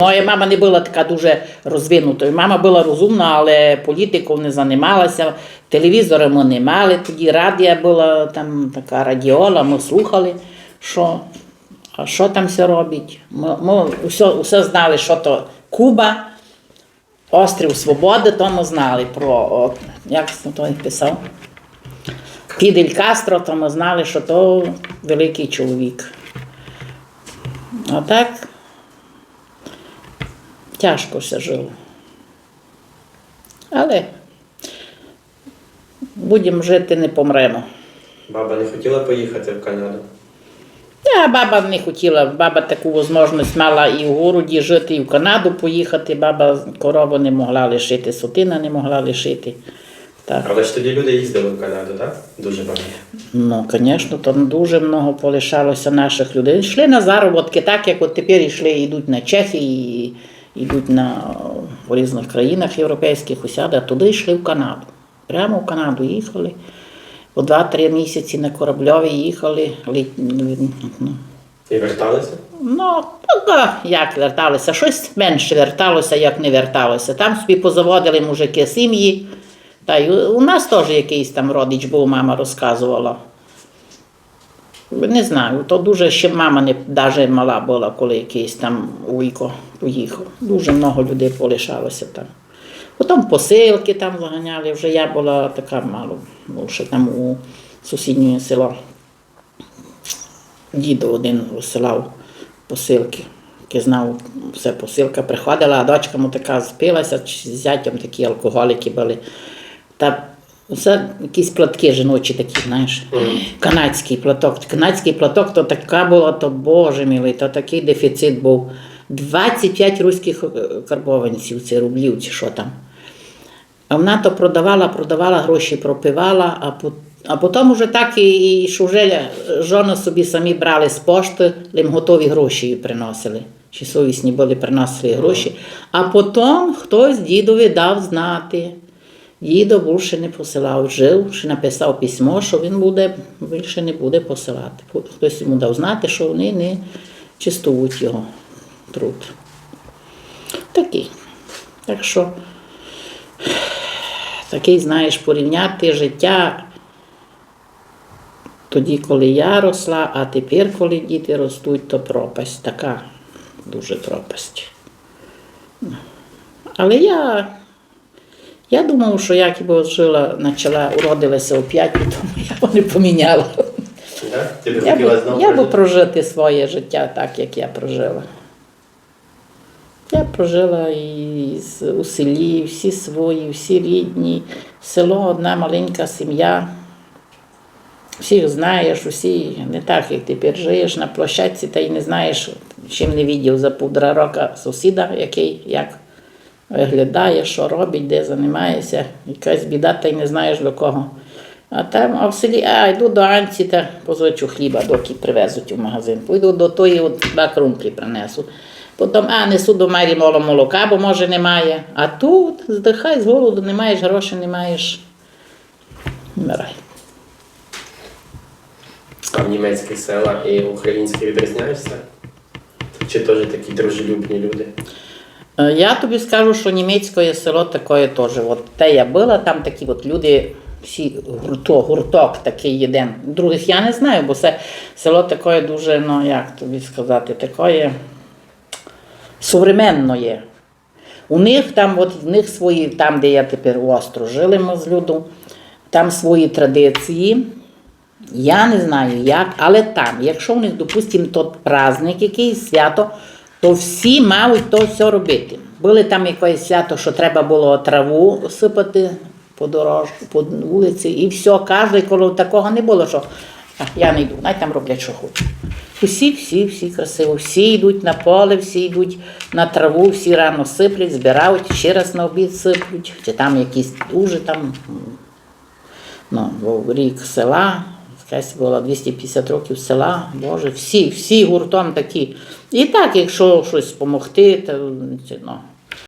Моя мама не була така дуже розвинутою. Мама була розумна, але політикою не займалася. Телевізора ми не мали. Тоді радіо була там така радіола, ми слухали, що, що там все робить. Ми, ми все, все знали, що то Куба, Острів Свободи, то ми знали про, от, як той писав. Підель Кастро, то ми знали, що то великий чоловік. А так тяжко все жило. Але будемо жити, не помремо. Баба не хотіла поїхати в Канаду. А баба не хотіла, баба таку можливість мала і в городі жити, і в Канаду поїхати. Баба корову не могла лишити, сотина не могла лишити. Так. Але ж тоді люди їздили в Канаду, так? Дуже багато. Ну, звісно, там дуже много полишалося наших людей. Йшли на заробітки, так як от тепер йшли, йдуть на Чехії, йдуть на в різних країнах європейських усяде, а туди йшли в Канаду. Прямо в Канаду їхали. По 2-3 місяці на корабльові їхали. ну, І верталися? Ну, так, як верталися, щось менше верталося, як не верталося. Там собі позаводили мужики сім'ї. Та й у нас теж якийсь там родич був, мама розказувала. Не знаю, то дуже ще мама не навіть мала була, коли якийсь там уйко поїхав. Дуже много людей полишалося там. Потім посилки там заганяли, вже я була така мало, більше там у сусіднє село дідо один висилав посилки. Який знав, все посилка приходила, а дочка му така спилася, чи з зятям такі алкоголіки були. Та все якісь платки жіночі такі, знаєш. Канадський платок. Канадський платок то така була, то боже милий, то такий дефіцит був. 25 руських е, карбованців, це рублів, чи що там. А вона то продавала, продавала, гроші пропивала, а, по- а потім уже так і, і що вже жони собі самі брали з пошти, їм готові гроші приносили. Чи совісні були, приносили гроші. А потім хтось дідові дав знати. Дідо більше не посилав, жив, ще написав письмо, що він буде, більше не буде посилати. Хтось йому дав знати, що вони не чистують його труд. Такий. Так що такий, знаєш, порівняти життя тоді, коли я росла, а тепер, коли діти ростуть, то пропасть така, дуже пропасть. Але я, я думав, що як я жила, почала, уродилася оп'ять, тому я його не поміняла. Ти б Я би, я прожити? своє життя так, як я прожила. Я прожила і у селі, всі свої, всі рідні, село одна маленька сім'я. Всіх знаєш, усі не так, як тепер живеш на площадці, та й не знаєш, чим не відділ за півтора рока сусіда, який як виглядає, що робить, де займається, якась біда, та й не знаєш до кого. А там, а в селі, а йду до Анці та позичу хліба, доки привезуть у магазин. Пойду до тої, от два крумплі принесу. Потім, а несу до Мері моло молока, бо може немає. А тут здихай з голоду, не маєш грошей, не маєш. Вмирай. А в німецьких селах і українських відрізняєшся? Чи теж такі дружелюбні люди? Е, Я тобі скажу, що німецьке село таке теж. От те я була, там такі от люди, всі гурток, гурток такий один. Других я не знаю, бо це село таке дуже, ну як тобі сказати, таке современно. У них там, от в них свої, там, де я тепер у Остру жили ми з люду, там свої традиції. Я не знаю як, але там, якщо у них, допустимо, тот праздник, якийсь свято, то всі мають то все робити. Були там якесь свято, що треба було траву сипати по дорожку, по вулиці, і все, кожен, коли такого не було, що «А, я не йду, най там роблять, що хочуть. Усі, всі, всі красиво, всі йдуть на поле, всі йдуть на траву, всі рано сиплять, збирають, ще раз на обід сиплють, чи там якісь дуже там ну, рік села, якась була 250 років села, Боже, всі, всі гуртом такі. І так, якщо щось допомогти, то ну,